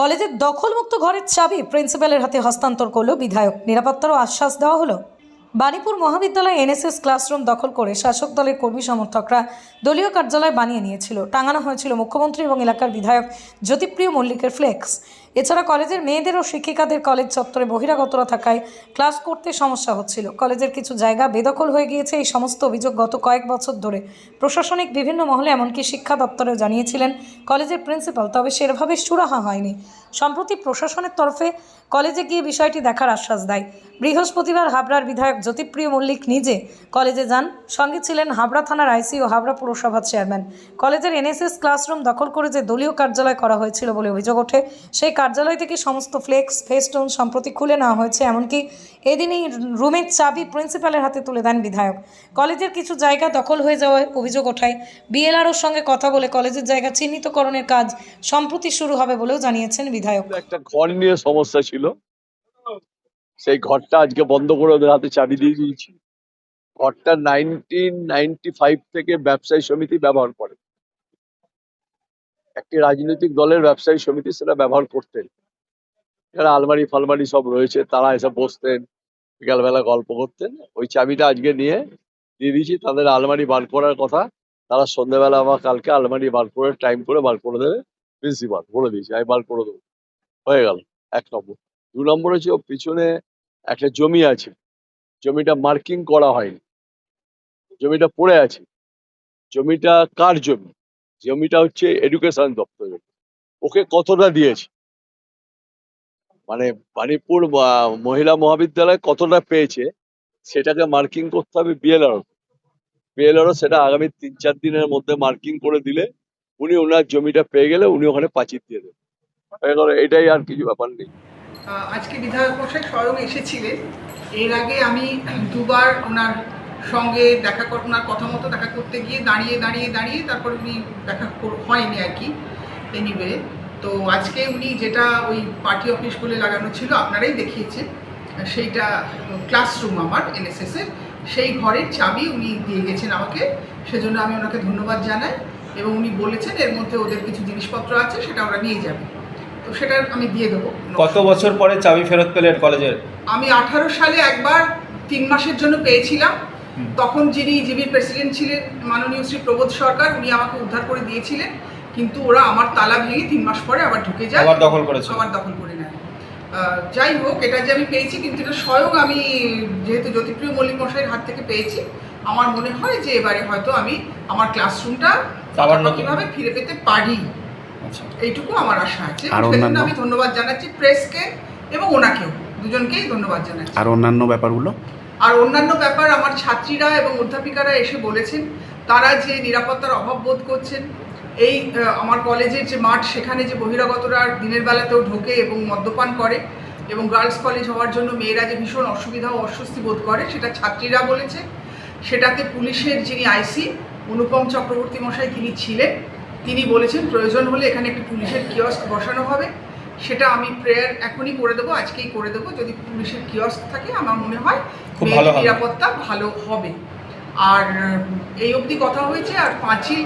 কলেজের দখলমুক্ত ঘরের চাবি প্রিন্সিপালের হাতে হস্তান্তর করল বিধায়ক। নিরাপত্তারও আশ্বাস দেওয়া হলো। বাণীপুর মহাবিদ্যালয়ে এনএসএস ক্লাসরুম দখল করে শাসক দলের কর্মী সমর্থকরা দলীয় কার্যালয় বানিয়ে নিয়েছিল। টাঙানো হয়েছিল মুখ্যমন্ত্রী এবং এলাকার বিধায়ক জ্যোতিপ্রিয় মল্লিকের ফ্লেক্স। এছাড়া কলেজের মেয়েদের ও শিক্ষিকাদের কলেজ চত্বরে বহিরাগতরা থাকায় ক্লাস করতে সমস্যা হচ্ছিল। কলেজের কিছু জায়গা বেদখল হয়ে গিয়েছে। এই সমস্ত অভিযোগ গত কয়েক বছর ধরে প্রশাসনিক বিভিন্ন মহলে, এমনকি শিক্ষা দপ্তরেও জানিয়েছিলেন কলেজের প্রিন্সিপাল। তবে সেভাবে সুরাহা হয়নি। সম্প্রতি প্রশাসনের তরফে কলেজে গিয়ে বিষয়টি দেখার আশ্বাস দেয়। বৃহস্পতিবার হাবড়ার বিধায়ক জ্যোতিপ্রিয় মল্লিক নিজে কলেজে যান। সঙ্গে ছিলেন হাবড়া থানার আইসি ও হাবড়া পুরসভার চেয়ারম্যান। কলেজের এনএসএস ক্লাসরুম দখল করে যে দলীয় কার্যালয় করা হয়েছিল বলে অভিযোগ ওঠে, সেই কার্যালয় থেকে সমস্ত ফ্লেক্স, ফেস্টোন সম্প্রতি খুলে নেওয়া হয়েছে। এমনকি এদিনই রুমের চাবি প্রিন্সিপালের হাতে তুলে দেন বিধায়ক। কলেজের কিছু জায়গা দখল হয়ে যাওয়ার অভিযোগ ওঠায়। বিএলআরওর সঙ্গে কথা বলে কলেজের জায়গা চিহ্নিতকরণের কাজ সম্প্রতি শুরু হবে বলেও জানিয়েছেন বিধায়ক। একটা ঘর নিয়ে সমস্যা ছিল। সেই ঘরটা আজকে বন্ধ করে ওদের হাতে চাবি দিয়ে দিয়েছি। ঘরটা নাইনটিন নাইনটি ফাইভ থেকে ব্যবসায়ী সমিতি ব্যবহার করে। একটি রাজনৈতিক দলের ব্যবসায়ী সমিতি সেটা ব্যবহার করতেন। এখানে আলমারি ফালমারি সব রয়েছে, তারা এসে বসতেন, বিকালবেলা গল্প করতেন। ওই চাবিটা আজকে নিয়ে, দিয়ে দিয়েছি। তাদের আলমারি বার করার কথা, তারা সন্ধ্যেবেলা আমার কালকে আলমারি বার করে টাইম করে বার করে দেবে প্রিন্সিপাল বলে দিয়েছি, আমি বার করে দেবো। হয়ে গেল, এক নম্বর। দু নম্বর হচ্ছে পিছনে একটা জমি আছে। জমিটা মার্কিং করা হয়নি। জমিটা পড়ে আছে। জমিটা কার জমি? জমিটা হচ্ছে এডুকেশন দপ্তরের। ওকে কতটা দিয়েছে? মানে বাণীপুর মহিলা মহাবিদ্যালয় কতটা পেয়েছে, সেটাকে মার্কিং করতে হবে বিএলআর বিএলআরও সেটা আগামী তিন চার দিনের মধ্যে মার্কিং করে দিলে, উনি ওনার জমিটা পেয়ে গেলে উনি ওখানে পাঁচির দিয়ে দেবেন। এটাই আর কিছু ব্যাপার নেই। আজকে বিধায়ক মশাই স্বয়ং এসেছিলেন। এর আগে আমি দুবার ওনার সঙ্গে দেখা ওনার কথা মতো দেখা করতে গিয়ে দাঁড়িয়ে দাঁড়িয়ে দাঁড়িয়ে তারপর উনি দেখা হয়নি আর কি। এনিওয়ে তো আজকে উনি যেটা ওই পার্টি অফিস বলে লাগানো ছিল, আপনারাই দেখিয়েছেন। সেইটা ক্লাসরুম আমার এনএসএস এর। সেই ঘরের চাবি উনি দিয়ে গেছেন আমাকে। সেজন্য আমি ওনাকে ধন্যবাদ জানাই এবং উনি বলেছেন এর মধ্যে ওদের কিছু জিনিসপত্র আছে, সেটা ওরা নিয়ে যাবে। তো সেটা আমি দিয়ে দেবো। কত বছর পরে চাবি ফেরত পেলেন কলেজের? আমি আঠারো সালে একবার তিন মাসের জন্য পেয়েছিলাম। তখন যিনি জিবির প্রেসিডেন্ট ছিলেন মাননীয় শ্রী প্রবোধ সরকার উনি আমাকে উদ্ধার করে দিয়েছিলেন। কিন্তু ওরা আমার তালা ভেঙে তিন মাস পরে আবার ঢুকে যায়। আবার দখল করেছে। আবার দখল করে নেয়। যাই হোক এটা যে আমি পেয়েছি কিন্তু এটা স্বয়ং আমি যেহেতু জ্যোতিপ্রিয় মল্লিক মশাইয়ের হাত থেকে পেয়েছি আমার মনে হয় যে এবারে হয়তো আমি আমার ক্লাসরুমটা কীভাবে ফিরে পেতে পারি। এইটুকু আমার আশা আছে। আর অন্যান্য? আমি ধন্যবাদ জানাচ্ছি প্রেসকে এবং ওনাকেও। দুজনকেই ধন্যবাদ জানাচ্ছি। আর অন্যান্য ব্যাপারগুলো? আর অন্যান্য ব্যাপার আমার ছাত্রীরা এবং অধ্যাপিকারা এসে বলেছেন তারা যে নিরাপত্তার অভাব বোধ করছেন এই আমার কলেজের যে মাঠ সেখানে যে বহিরাগতরা দিনের বেলাতেও ঢোকে এবং মদ্যপান করে এবং গার্লস কলেজ হওয়ার জন্য মেয়েরা যে ভীষণ অসুবিধা ও অস্বস্তি বোধ করে সেটা ছাত্রীরা বলেছে। সেটাতে পুলিশের যিনি আইসি অনুপম চক্রবর্তী মশাই তিনি ছিলেন। তিনি বলেছেন প্রয়োজন হলে এখানে একটি পুলিশের কিয়স্ক বসানো হবে। সেটা আমি প্রেয়ার এখনই করে দেবো আজকেই করে দেবো। যদি পুলিশের কিয়স্ক থাকে আমার মনে হয়। নিরাপত্তা ভালো হবে। আর এই অবধি কথা হয়েছে আর পাঁচিল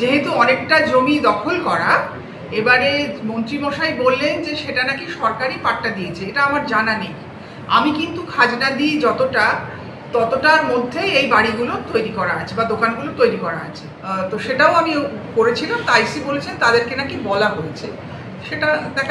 যেহেতু অনেকটা জমি দখল করা এবারে মন্ত্রীমশাই বললেন যে সেটা নাকি সরকারি পাট্টা দিয়েছে এটা আমার জানা নেই। আমি কিন্তু খাজনা দিই যতটা ততটার মধ্যেই এই বাড়িগুলো তৈরি করা আছে বা দোকানগুলো তৈরি করা আছে। তো সেটাও আমি করেছিলাম, তাইসি বলেছেন, তাদেরকে নাকি বলা হয়েছে। সেটা দেখা